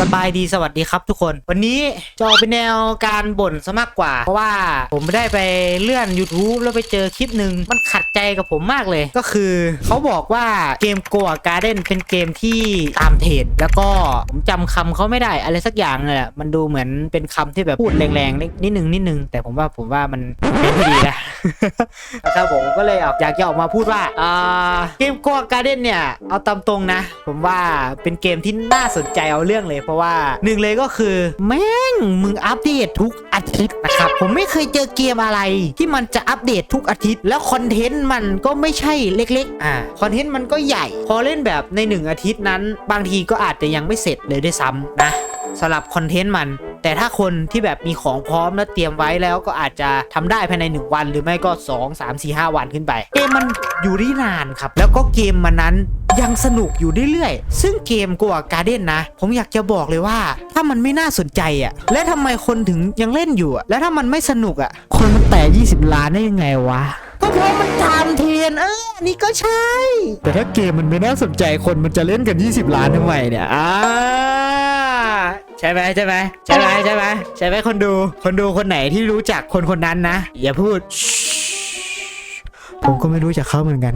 สบายดีสวัสดีครับทุกคน วันนี้จะออกเป็นแนวการบ่นซะมากกว่า เพราะว่าผมได้ไปเลื่อน YouTube แล้วไปเจอคลิปหนึ่งมันขัดใจกับผมมากเลย ก็คือเขาบอกว่าเกมโกะการ์เด้นเป็นเกมที่ตามเทรดแล้วก็ผมจำคำเขาไม่ได้อะไรสักอย่างเลยอะมันดูเหมือนเป็นคำที่แบบพูดแรงๆนิดนึงนิดนึงแต่ผมว่าผมว่ามันเป็นไม่ดีนะ นะครับผมก็เลยอยากจะออกมาพูดว่าเกมโกการ์เด้นเนี่ย เอาตามตรงนะ ผมว่าเป็นเกมที่น่าสนใจเอาเรื่องเลย เพราะว่าหนึ่งเลยก็คือ แม่งมึงอัปเดตทุกอาทิตย์นะครับ ผมไม่เคยเจอเกมอะไร ที่มันจะอัปเดตทุกอาทิตย์ แล้วคอนเทนต์มันก็ไม่ใช่เล็ก ๆ อ่าคอนเทนต์มันก็ใหญ่ พอเล่นแบบในหนึ่งอาทิตย์นั้น บางทีก็อาจจะยังไม่เสร็จเลยด้วยซ้ำนะสำหรับคอนเทนต์มัน แต่ถ้าคนที่แบบมีของพร้อมแล้วเตรียมไว้แล้วก็อาจจะทำได้ภายใน 1 วัน หรือไม่ก็ 2 3 4 5 วันขึ้นไป เกมมันอยู่ได้นานครับ แล้วก็เกมมันนั้นยังสนุกอยู่เรื่อยๆ ซึ่งเกมกัวการ์เด้นนะ ผมอยากจะบอกเลยว่า ถ้ามันไม่น่าสนใจอะ และทำไมคนถึงยังเล่นอยู่อะ แล้วถ้ามันไม่สนุกอะ คนมันแต่ 20 ล้านได้ยังไงวะก็เพราะมันตามเทรนเออนนี่ก็ใช่ แต่ถ้าเกมมันไม่น่าสนใจคนมันจะเล่นกัน 20 ล้านทำไมเนี่ยอ่า ใช่ไหมใช่ไหมใช่ไหมใช่ไหมใช่ไหมคนดู คนดูคนไหนที่รู้จักคนคนนั้นนะ อย่าพูด ผมก็ไม่รู้จักเขาเหมือนกัน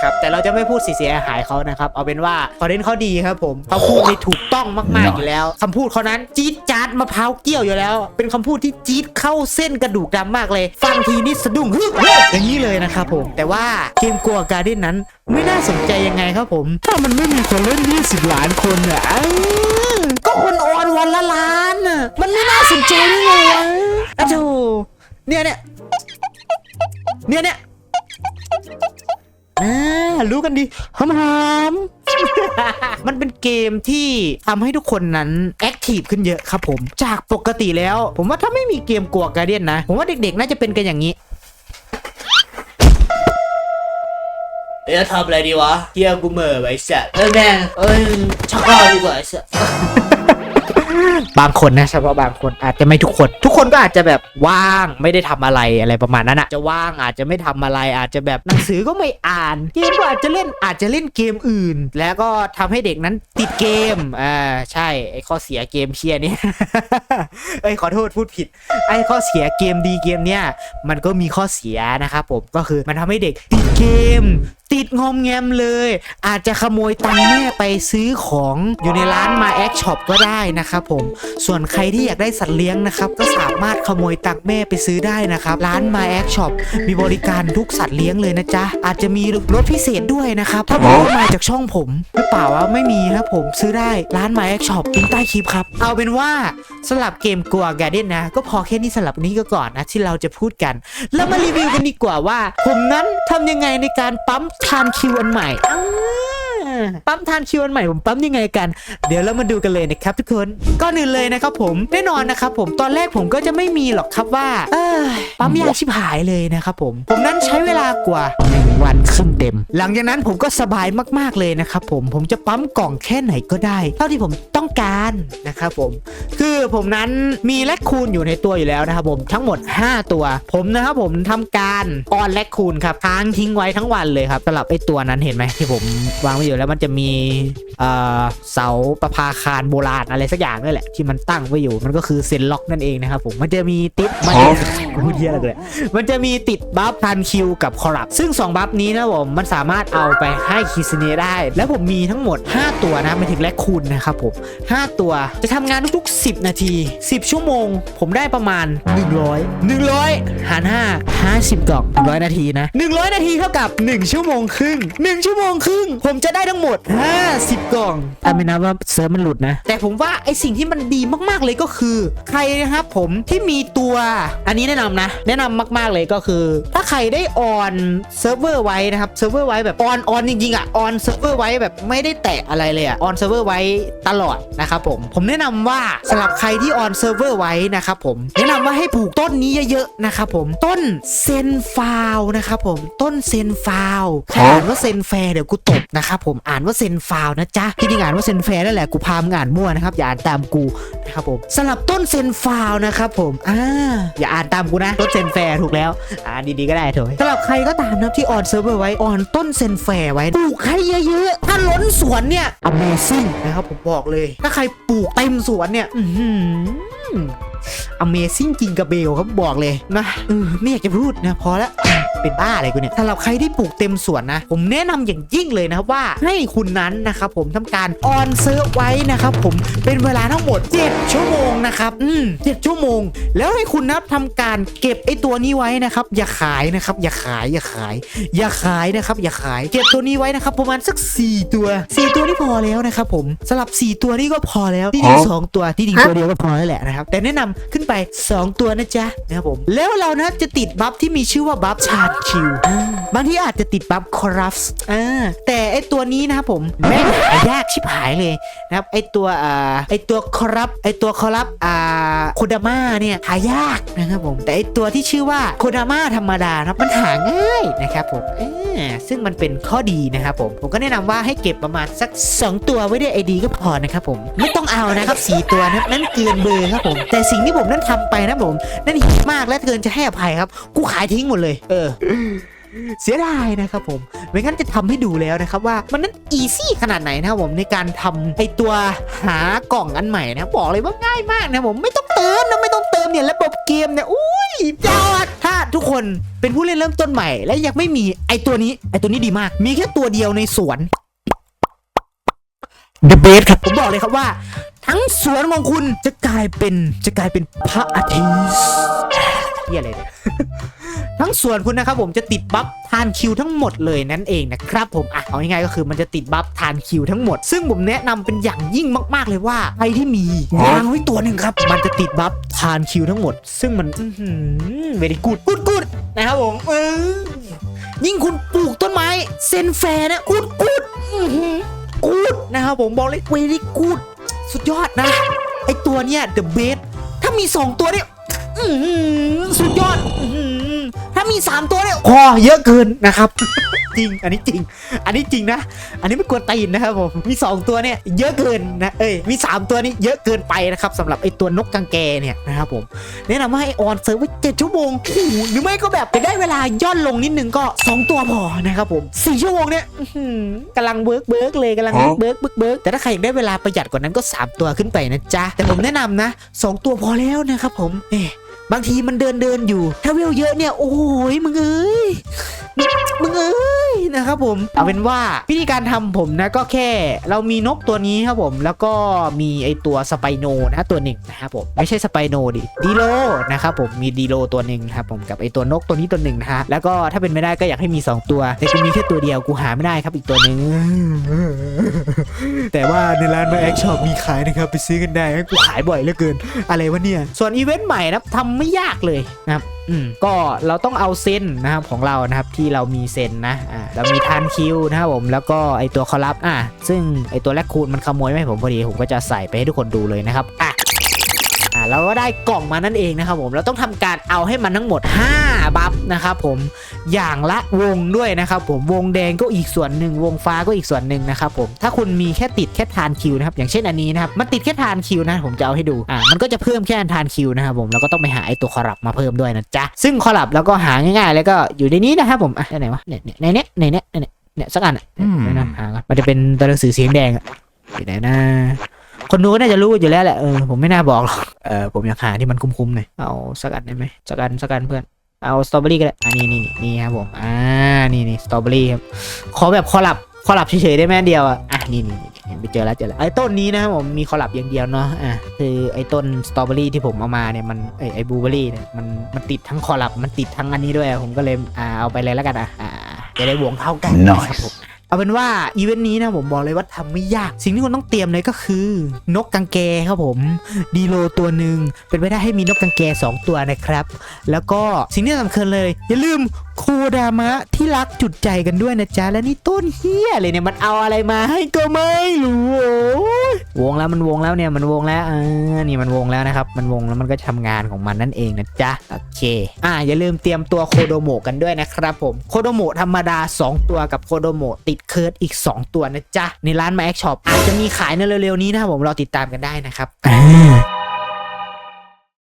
นะครับ แต่เราจะไม่พูดเสียหายเขานะครับ เอาเป็นว่าคอนเทนต์เขาดีครับผมเขาพูดในถูกต้องมากๆอยู่แล้วคำพูดเขานั้นจี๊ดจ๊าดมะพร้าวเกี้ยวอยู่แล้ว เป็นคำพูดที่จี๊ดเข้าเส้นกระดูกดำมากเลย ฟังทีนี่สะดุ้งฮึกฮึกอย่างนี้เลยนะครับผม แต่ว่าเกมกัวการ์เด้นนั้น ไม่น่าสนใจยังไงครับผม ถ้ามันไม่มีคนเล่น 20 ล้านคนอะอ้าวก็คนออนวันละล้านอะมันไม่น่าสนใจได้ไงวะอ้าวโธ่เนี่ยเนี่ยเนี่ยเนี่ย อ่ารู้กันดีหอมหอมมันเป็นเกมที่ทำให้ทุกคนนั้นแอคทีฟขึ้นเยอะครับผม จากปกติแล้ว ผมว่าถ้าไม่มีเกมกลัวการเดียนนะ ผมว่าเด็กๆ น่าจะเป็นกันอย่างนี้เอ๊ะทำอะไรดีวะเฮียกูเหม่อไว้สัตว์เออแม่งเอ้ยชักข้าดีกว่าไอ้สัตว์ บางคนนะเฉพาะบางคนอาจจะไม่ทุกคน ทุกคนก็อาจจะแบบว่างไม่ได้ทำอะไรอะไรประมาณนั้นอะจะว่างอาจจะไม่ทำอะไรอาจจะแบบหนังสือก็ไม่อ่านเกมก็อาจจะเล่นอาจจะเล่นเกมอื่น แล้วก็ทำให้เด็กนั้นติดเกมอ่าใช่ไอ้ข้อเสียเกมเชียนี่เอ้ยขอโทษพูดผิด ไอ้ข้อเสียเกมดีเกมเนี่ยมันก็มีข้อเสียนะครับผมก็คือมันทำให้เด็กติดเกม ติดงอมแงมเลย อาจจะขโมยตังค์แม่ไปซื้อของอยู่ในร้านมาแอคช็อปก็ได้นะครับผมส่วนใครที่อยากได้สัตว์เลี้ยงนะครับ ก็สามารถขโมยตังค์แม่ไปซื้อได้นะครับ ร้านมาแอคช็อปมีบริการทุกสัตว์เลี้ยงเลยนะจ๊ะอาจจะมีลดพิเศษด้วยนะครับถ้าบอกว่ามาจากช่องผมหรือเปล่าวะไม่มีครับผมซื้อได้ร้านมาแอคช็อปลิงก์ใต้คลิปครับเอาเป็นว่าสำหรับเกมกัวแกเด้นนะ ก็พอแค่นี้สำหรับวันนี้ก็ก่อนนะที่เราจะพูดกัน แล้วมารีวิวกันดีกว่าว่า ผมนั้นทำยังไงในการปั๊มทานคิวอันใหม่ปั๊มทานคิวอันใหม่ผมปั๊มยังไงกัน เดี๋ยวเรามาดูกันเลยนะครับทุกคนก่อนอื่นเลยนะครับผมแน่นอนนะครับผมตอนแรกผมก็จะไม่มีหรอกครับว่าปั๊มยากชิบหายเลยนะครับผม ผมนั้นใช้เวากว่าหนึ่งวันครึ่งเต็ม หลังจากนั้นผมก็สบายมากๆเลยนะครับผมผมจะปั๊มกล่องแค่ไหนก็ได้ เท่าที่ผมต้องการนะครับผม คือผมนั้นมีแลคคูนอยู่ในตัวอยู่แล้วนะครับผมทั้งหมด 5 ตัว ผมนะครับผมทำการออนแลคคูนครับค้างทิ้งไว้ทั้งวันเลยครับสำหรับไอ้ตัวนั้นเห็นไหมที่ผมวางไว้อยู่แล้วมันจะมีเอ่อเสาประภาคารโบราณอะไรสักอย่างนี่แหละที่มันตั้งไว้อยู่มันก็คือเซนล็อกนั่นเองนะครับผมมันจะมีติดมันจะพูดเทียอะไรกันเลยมันจะมีติดบัฟทันคิวกับคอรัปซึ่ง 2 บัฟนี้นะผมมันสามารถเอาไปให้คิสเนได้ แล้วผมมีทั้งหมด 5 ตัวนะหมายถึงแลคคูนนะครับผม 5 ตัวจะทำงานทุกๆ 10 นาที 10 ชั่วโมง ผมได้ประมาณ 100 100 หาร 5 50กล่อง100 นาทีนะ 100 นาทีเท่ากับ 1 ชั่วโมงครึ่ง 1 ชั่วโมงครึ่ง ผมจะได้ทั้งหมด 50 กล่องอ่ไม่นับว่าเซิร์ฟมันหลุดนะ แต่ผมว่าไอสิ่งที่มันดีมากๆเลยก็คือ ใครนะครับผมที่มีตัว อันนี้แนะนำนะ แนะนำมาก ๆเลยก็คือ ถ้าใครได้ออนเซิร์ฟเวอร์ไว้นะครับเซิร์ฟเวอร์ไว้แบบออนออนจริงๆอะออนเซิร์ฟเวอร์ไว้แบบไม่ได้แตะอะไรเลยอะออนเซิร์ฟเวอร์ไว้ตลอดนะครับผมผมแนะนำว่าสำหรับใครที่ออนเซิร์ฟเวอร์ไว้นะครับผมแนะนำว่าให้ปลูกต้นนี้เยอะๆนะครับผมต้นเซนฟาวนะครับผมต้นเซนฟาวอ่านว่าเซนแฟร์เดี๋ยวกูตบนะครับผมอ่านว่าเซนฟาวนะจ๊ะที่จริงอ่านว่าเซนแฟร์นั่นแหละกูพามงอ่านมั่วนะครับอย่าอ่านตามกูนะครับผมสลับต้นเซนฟาวนะครับผมอ่าอย่าอ่านตามกูนะต้นเซนแฟร์ถูกแล้วอ่านดีๆก็ได้เถอะสำหรับใครก็ตามนะครับที่ออนเซิร์ฟเวอร์ไว้ออนต้นเซนแฟร์ไว้ปลูกให้เยอะๆ ถ้าล้นสวนเนี่ย Amazing นะครับผมบอกเลย ถ้าใครปลูกเต็มสวนเนี่ย อือ Amazing จริงกระเบลครับบอกเลยนะเออไม่อยากจะพูดนะพอละ เป็นบ้าอะไรกูเนี่ยสำหรับใครที่ปลูกเต็มสวนนะ ผมแนะนำอย่างยิ่งเลยนะครับว่าให้คุณนั้นนะครับผมทำการออนเซิร์ฟไว้นะครับผมเป็นเวลาทั้งหมด 7 ชั่วโมงนะครับอืมเจ็ดชั่วโมง แล้วให้คุณนับทำการเก็บไอ้ตัวนี้ไว้นะครับ อย่าขายนะครับ อย่าขายอย่าขาย อย่าขายนะครับ อย่าขาย เก็บตัวนี้ไว้นะครับ ประมาณสัก 4 ตัว 4 ตัวนี่พอแล้วนะครับผมสำหรับ 4 ตัวนี่ก็พอแล้วที่จริงสองตัวที่จริงตัวเดียวก็พอแล้วแหละนะครับแต่แนะนำขึ้นไป 2 ตัวนะจ๊ะนะครับผมแล้วเรานะจะติดบัฟที่มีชื่อว่าบัฟชาร์คิวบางทีอาจจะติดบัฟคอรัฟส์อ่าแต่ไอตัวนี้นะครับผมแม่งหายากชิบหายเลยนะครับไอตัวอ่าไอตัวคอรัฟไอตัวคอรัฟอ่าโคดาม่าเนี่ยหายากนะครับผมแต่ไอตัวที่ชื่อว่าโคดาม่าธรรมดานะครับมันหาง่ายนะครับผมอ่าซึ่งมันเป็นข้อดีนะครับผมผมก็แนะนำว่าให้เก็บประมาณสัก 2 ตัวไว้ด้วยไอดีก็พอนะครับผมไม่ต้องเอานะครับสี่ตัวนะนั่นเกินเบอร์ครับผมแต่สิ่งที่ผมนั่นทำไปนะผมนั่นหิมากและเกินจะให้อภัยครับ กูขายทิ้งหมดเลย เออเสียดายนะครับผม ไม่งั้นจะทำให้ดูแล้วนะครับว่ามันนั้นอีซี่ขนาดไหนนะครับผมในการทำไอตัวหากล่องอันใหม่นะบอกเลยว่าง่ายมากนะผมไม่ต้องเติมนะไม่ต้องเติมเนี่ยระบบเกมเนี่ยอุ้ยยอดถ้าทุกคนเป็นผู้เล่นเริ่มต้นใหม่ และยังไม่มีไอตัวนี้ไอตัวนี้ดีมาก มีแค่ตัวเดียวในสวน The Best ครับผมบอกเลยครับว่า ทั้งสวนของคุณจะกลายเป็นจะกลายเป็นพระอาทิตย์ เหียอะไรเนี่ยทั้งส่วนคุณนะครับผมจะติดบัฟทานคิวทั้งหมดเลยนั่นเองนะครับผมอะเอาง่ายๆก็คือมันจะติดบัฟทานคิวทั้งหมด ซึ่งผมแนะนำเป็นอย่างยิ่งมากๆเลยว่าใครที่มีวางไว้ตัวหนึ่งครับ มันจะติดบัฟทานคิวทั้งหมด ซึ่งมันเวดีกูดกูดกูดนะครับผมเออยิ่งคุณปลูกต้นไม้เซนแฟร์นะกูดกูดกูดนะครับผมบอกเลยเวดีกูดสุดยอดนะไอตัวเนี้ย the best ถ้ามี 2 ตัวเนี่ย สุดยอดอื้อหือถ้ามี 3 ตัวเนี่ยพอเยอะเกินนะครับ จริง อันนี้จริง อันนี้จริงนะ อันนี้ไม่กวนตีนนะครับผม มี 2 ตัวเนี่ยเยอะเกินนะ เอ้ย มี 3 ตัวนี่เยอะเกินไปนะครับสำหรับไอตัวนกกังแกเนี่ยนะครับผม แนะนำให้ออนเซิร์ฟไว้เจ็ดชั่วโมงโอ้โหหรือไม่ก็แบบจะได้เวลาย่อนลงนิดนึงก็ 2 ตัวพอนะครับผมสี่ชั่วโมงเนี่ยอื้อหือกำลังเบิร์กเบิร์กเลยกำลังเบิร์กเบิร์กเบิร์กแต่ถ้าใครอยากได้เวลาประหยัดกว่านั้นก็ 3 ตัวขึ้นไปนะจ๊ะ แต่ผมแนะนำนะ 2 ตัวพอแล้วนะครับผมเอ๊ะ บางทีมันเดินเดินอยู่ ถ้าเวลเยอะเนี่ย โอ้ยมึงเอ้ยมึงเอ้ยนะครับผมเอาเป็นว่าวิธีการทำผมนะก็แค่ เรามีนกตัวนี้ครับผม แล้วก็มีไอตัวสไปโนนะตัวหนึ่งนะครับผมไม่ใช่สไปโนดิดีโลนะครับผมมีดีโลตัวหนึ่งครับผมกับไอตัวนกตัวนี้ตัวหนึ่งนะฮะแล้วก็ถ้าเป็นไม่ได้ก็อยากให้มี 2 ตัว แต่กูมีแค่ตัวเดียวกูหาไม่ได้ครับอีกตัวหนึ่งแต่ว่าในร้านมาแอคช็อปมีขายนะครับไปซื้อกันได้กูขายบ่อยเหลือเกิน อะไรวะเนี่ยส่วนอีเวนต์ใหม่นะทำไม่ยากเลยนะครับอืมก็เราต้องเอาเส้นนะครับของเรานะครับที่เรามีเซนนะอ่าเรามีทานคิวนะครับผมแล้วก็ไอตัวคอลับอะซึ่งไอตัวแรกคูณมันขโมยไม่ให้ผมพอดีผมก็จะใส่ไปให้ทุกคนดูเลยนะครับอะอ่าเราก็ได้กล่องมานั่นเองนะครับผมเราต้องทำการเอาให้มันทั้งหมด 5 บัฟนะครับผมอย่างละวงด้วยนะครับผมวงแดงก็อีกส่วนหนึ่งวงฟ้าก็อีกส่วนหนึ่งนะครับผมถ้าคุณมีแค่ติดแค่ทานคิวนะครับอย่างเช่นอันนี้นะครับมันติดแค่ทานคิวนะผมจะเอาให้ดูอ่ามันก็จะเพิ่มแค่ทานคิวนะครับผมแล้วก็ต้องไปหาไอตัวคอรับมาเพิ่มด้วยนะจ๊ะซึ่งคอรับแล้วก็หาง่ายๆ แล้วก็อยู่ในนี้นะครับผมอะไหนวะเนี่ยเนี่ยในเนี้ยในเนี้ยในเนี้ยเนี่ยสักอันอะอืมเดี๋ยวนะหาก่อนมันจะเป็นตัวหนังสือเสียงแดงอะอยู่ไหนนะ คนดูก็น่าจะรู้อยู่แล้วแหละเออผมไม่น่าบอกหรอกเออผมอยากหาที่มันคุ้มๆหน่อยเอาสักอันได้ไหมสักอันสักอันเพื่อนเอาสตรอเบอรี่ก็ได้อันนี้นี่นี่ครับผมอ่านี่นี่สตรอเบอรี่ครับขอแบบคอลับคอลับเฉยๆได้ไหมอันเดียวอะอะนี่นี่นี่เห็นไปเจอแล้วเจอแล้วไอ้ต้นนี้นะครับผมมีคอลับอย่างเดียวเนาะอะคือไอ้ต้นสตรอเบอรี่ที่ผมเอามาเนี่ยมันไอ้ไอ้บลูเบอรี่เนี่ยมันมันติดทั้งคอลับมันติดทั้งอันนี้ด้วยอะผมก็เลยอ่าเอาไปเลยแล้วกันอะอ่าจะได้วงเท่ากันนะครับผม เอาเป็นว่าอีเวนต์นี้นะผมบอกเลยว่าทำไม่ยาก สิ่งที่คุณต้องเตรียมเลยก็คือ นกกังแกครับผม ดีโลตัวหนึ่งเป็นไปได้ให้มีนกกังแก 2 ตัวนะครับ แล้วก็สิ่งที่สำคัญเลย อย่าลืม โคดามะที่รักจุดใจกันด้วยนะจ๊ะ และนี่ต้นเฮียเลยเนี่ยมันเอาอะไรมาให้ก็ไม่รู้โอ้ยวงแล้วมันวงแล้วเนี่ยมันวงแล้วอ่านี่มันวงแล้วนะครับ มันวงแล้วมันก็ทำงานของมันนั่นเองนะจ๊ะโอเคอ่าอย่าลืมเตรียมตัวโคโดโมะกันด้วยนะครับผมโคโดโมะธรรมดา 2 ตัวกับโคโดโมะติดเคิร์ดอีก 2 ตัวนะจ๊ะในร้านมาแอคช็อปอาจจะมีขายในเร็วๆนี้นะครับผมรอติดตามกันได้นะครับอ่า